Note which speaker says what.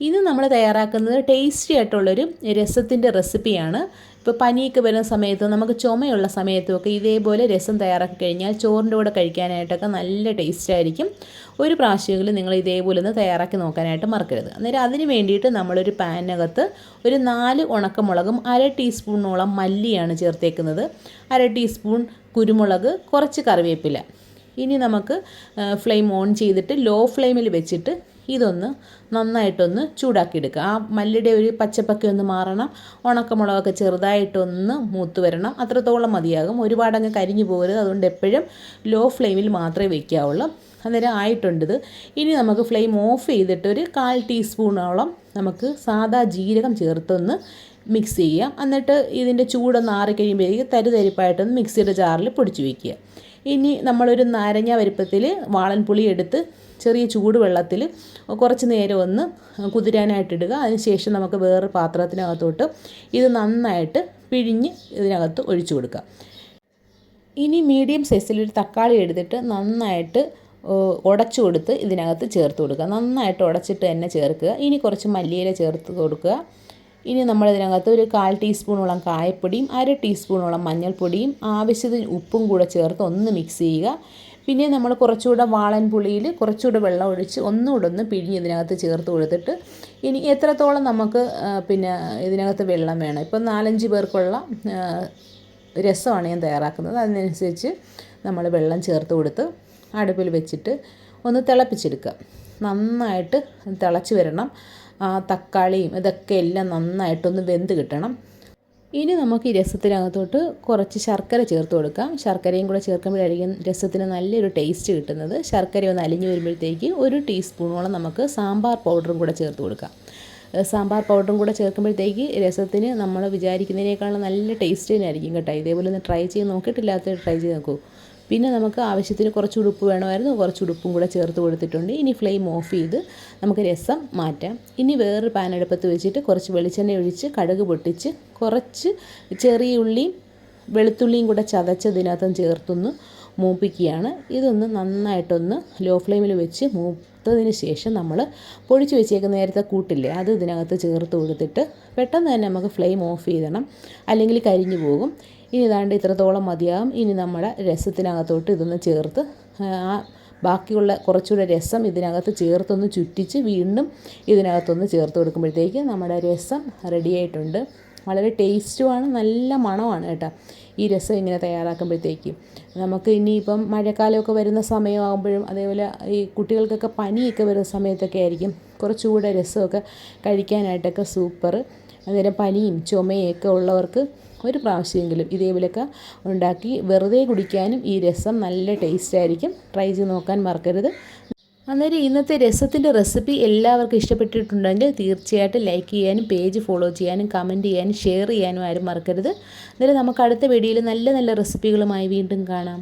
Speaker 1: ഇന്ന് നമ്മൾ തയ്യാറാക്കുന്നത് ടേസ്റ്റി ആയിട്ടുള്ളൊരു രസത്തിന്റെ റെസിപ്പിയാണ് ഇപ്പോൾ പനിയൊക്കെ വരുന്ന സമയത്ത് നമുക്ക് ചുമയുള്ള സമയത്തുമൊക്കെ ഇതേപോലെ രസം തയ്യാറാക്കി കഴിഞ്ഞാൽ ചോറിന്റെ കൂടെ കഴിക്കാനായിട്ടൊക്കെ നല്ല ടേസ്റ്റ് ആയിരിക്കും. ഒരു പ്രാവശ്യമെങ്കിലും നിങ്ങൾ ഇതേപോലെ ഒന്ന് തയ്യാറാക്കി നോക്കാനായിട്ട് മറക്കരുത്. അന്നേരം അതിന് വേണ്ടിയിട്ട് നമ്മളൊരു പാനിനകത്ത് ഒരു നാല് ഉണക്കമുളകും അര ടീസ്പൂണോളം മല്ലിയാണ് ചേർത്തേക്കുന്നത്. അര ടീസ്പൂൺ കുരുമുളക് കുറച്ച് കറിവേപ്പില. ഇനി നമുക്ക് ഫ്ലെയിം ഓൺ ചെയ്തിട്ട് ലോ ഫ്ലെയിമിൽ വെച്ചിട്ട് ഇതൊന്ന് നന്നായിട്ടൊന്ന് ചൂടാക്കിയെടുക്കുക. ആ മല്ലിയുടെ ഒരു പച്ചപ്പൊക്കെ ഒന്ന് മാറണം. ഉണക്കമുളകൊക്കെ ചെറുതായിട്ടൊന്ന് മൂത്ത് വരണം. അത്രത്തോളം മതിയാകും. ഒരുപാടങ്ങ് കരിഞ്ഞു പോകരുത്. അതുകൊണ്ട് എപ്പോഴും ലോ ഫ്ലെയിമിൽ മാത്രമേ വയ്ക്കാവുള്ളൂ അന്നേരം ആയിട്ടുണ്ടത്. ഇനി നമുക്ക് ഫ്ലെയിം ഓഫ് ചെയ്തിട്ട് ഒരു കാൽ ടീസ്പൂണോളം നമുക്ക് സാദാ ജീരകം ചേർത്തൊന്ന് മിക്സ് ചെയ്യാം. എന്നിട്ട് ഇതിന്റെ ചൂടൊന്ന് ആറിക്കഴിയുമ്പോഴേക്ക് തരിതരിപ്പായിട്ടൊന്ന് മിക്സിയുടെ ജാറിൽ പൊടിച്ച് വയ്ക്കുക ഇനി നമ്മളൊരു നാരങ്ങ വലുപ്പത്തിൽ വാളൻപുളി എടുത്ത് ചെറിയ ചൂടുവെള്ളത്തിൽ കുറച്ച് നേരം ഒന്ന് കുതിരാനായിട്ടിടുക. അതിനുശേഷം നമുക്ക് വേറെ പാത്രത്തിനകത്തോട്ട് ഇത് നന്നായിട്ട് പിഴിഞ്ഞ് ഇതിനകത്ത് ഒഴിച്ചു കൊടുക്കുക. ഇനി മീഡിയം സൈസിലൊരു തക്കാളി എടുത്തിട്ട് നന്നായിട്ട് ഉടച്ചു കൊടുത്ത് ഇതിനകത്ത് ചേർത്ത് കൊടുക്കുക. നന്നായിട്ട് ഉടച്ചിട്ട് തന്നെ ചേർക്കുക. ഇനി കുറച്ച് മല്ലിയില ചേർത്ത് കൊടുക്കുക. ഇനി നമ്മൾ ഇതിനകത്ത് ഒരു കാൽ ടീസ്പൂണോളം കായപ്പൊടിയും അര ടീസ്പൂണോളം മഞ്ഞൾപ്പൊടിയും ആവശ്യത്തിന് ഉപ്പും കൂടെ ചേർത്ത് ഒന്ന് മിക്സ് ചെയ്യുക. പിന്നെ നമ്മൾ കുറച്ചുകൂടെ വാളൻ പുളിയിൽ കുറച്ചുകൂടെ വെള്ളം ഒഴിച്ച് ഒന്നുകൂടെ ഒന്ന് പിഴിഞ്ഞ് ഇതിനകത്ത് ചേർത്ത് കൊടുത്തിട്ട് ഇനി എത്രത്തോളം നമുക്ക് പിന്നെ ഇതിനകത്ത് വെള്ളം വേണം. ഇപ്പം നാലഞ്ച് പേർക്കുള്ള രസമാണ് ഞാൻ തയ്യാറാക്കുന്നത്. അതിനനുസരിച്ച് നമ്മൾ വെള്ളം ചേർത്ത് കൊടുത്ത് അടുപ്പിൽ വെച്ചിട്ട് ഒന്ന് തിളപ്പിച്ചെടുക്കുക. നന്നായിട്ട് തിളച്ച് വരണം. തക്കാളിയും ഇതൊക്കെ എല്ലാം നന്നായിട്ടൊന്ന് വെന്ത് കിട്ടണം. ഇനി നമുക്ക് ഈ രസത്തിനകത്തോട്ട് കുറച്ച് ശർക്കര ചേർത്ത് കൊടുക്കാം. ശർക്കരയും കൂടെ ചേർക്കുമ്പോഴായിരിക്കും രസത്തിന് നല്ലൊരു ടേസ്റ്റ് കിട്ടുന്നത്. ശർക്കര ഒന്ന് അലിഞ്ഞു വരുമ്പോഴത്തേക്ക് ഒരു ടീസ്പൂണോളം നമുക്ക് സാമ്പാർ പൗഡറും കൂടെ ചേർത്ത് കൊടുക്കാം. സാമ്പാർ പൗഡറും കൂടെ ചേർക്കുമ്പോഴത്തേക്ക് രസത്തിന് നമ്മൾ വിചാരിക്കുന്നതിനേക്കാളും നല്ല ടേസ്റ്റ് തന്നെയായിരിക്കും കേട്ടോ. ഇതേപോലെ ഒന്ന് ട്രൈ ചെയ്ത് നോക്കിയിട്ടില്ലാത്ത ട്രൈ ചെയ്ത് നോക്കൂ. പിന്നെ നമുക്ക് ആവശ്യത്തിന് കുറച്ച് ഉടുപ്പ് വേണമായിരുന്നു. കുറച്ച് ഉടുപ്പും കൂടെ ചേർത്ത് കൊടുത്തിട്ടുണ്ട്. ഇനി ഫ്ലെയിം ഓഫ് ചെയ്ത് നമുക്ക് രസം മാറ്റാം. ഇനി വേറൊരു പാൻ അടുപ്പത്ത് വെച്ചിട്ട് കുറച്ച് വെളിച്ചെണ്ണ ഒഴിച്ച് കടുക് പൊട്ടിച്ച് കുറച്ച് ചെറിയ ഉള്ളിയും വെളുത്തുള്ളിയും കൂടെ ചതച്ചതിനകത്തും ചേർത്തൊന്ന് മൂപ്പിക്കുകയാണ്. ഇതൊന്ന് നന്നായിട്ടൊന്ന് ലോ ഫ്ലെയിമിൽ വെച്ച് മൂത്തതിന് ശേഷം നമ്മൾ പൊടിച്ച് വെച്ചേക്കുന്ന നേരത്തെ കൂട്ടില്ലേ അത് ഇതിനകത്ത് ചേർത്ത് കൊടുത്തിട്ട് പെട്ടെന്ന് തന്നെ നമുക്ക് ഫ്ലെയിം ഓഫ് ചെയ്തണം. അല്ലെങ്കിൽ കരിഞ്ഞു പോകും. ഇനി ഇതാണ്ട് ഇത്രത്തോളം മതിയാകും ഇനി നമ്മുടെ രസത്തിനകത്തോട്ട് ഇതൊന്ന് ചേർത്ത് ആ ബാക്കിയുള്ള കുറച്ചുകൂടെ രസം ഇതിനകത്ത് ചേർത്തൊന്ന് ചുറ്റിച്ച് വീണ്ടും ഇതിനകത്തൊന്ന് ചേർത്ത് കൊടുക്കുമ്പോഴത്തേക്ക് നമ്മുടെ രസം റെഡിയായിട്ടുണ്ട് വളരെ ടേസ്റ്റുമാണ് നല്ല മണമാണ് കേട്ടോ. ഈ രസം ഇങ്ങനെ തയ്യാറാക്കുമ്പോഴത്തേക്കും. നമുക്ക് ഇനിയിപ്പം മഴക്കാലമൊക്കെ വരുന്ന സമയമാകുമ്പോഴും അതേപോലെ ഈ കുട്ടികൾക്കൊക്കെ പനിയൊക്കെ വരുന്ന സമയത്തൊക്കെ ആയിരിക്കും കുറച്ചുകൂടെ രസമൊക്കെ കഴിക്കാനായിട്ടൊക്കെ സൂപ്പർ. അന്നേരം പനിയും ചുമയൊക്കെ ഉള്ളവർക്ക് ഒരു പ്രാവശ്യമെങ്കിലും ഇതേപോലെയൊക്കെ ഉണ്ടാക്കി വെറുതെ കുടിക്കാനും ഈ രസം നല്ല ടേസ്റ്റായിരിക്കും ട്രൈ ചെയ്ത് നോക്കാൻ മറക്കരുത്. അന്നേരം ഇന്നത്തെ രസത്തിന്റെ റെസിപ്പി എല്ലാവർക്കും ഇഷ്ടപ്പെട്ടിട്ടുണ്ടെങ്കിൽ തീർച്ചയായിട്ടും ലൈക്ക് ചെയ്യാനും പേജ് ഫോളോ ചെയ്യാനും കമന്റ് ചെയ്യാനും ഷെയർ ചെയ്യാനും ആരും മറക്കരുത്. അന്നേരം നമുക്ക് അടുത്ത വീഡിയോയിൽ നല്ല നല്ല റെസിപ്പികളുമായി വീണ്ടും കാണാം.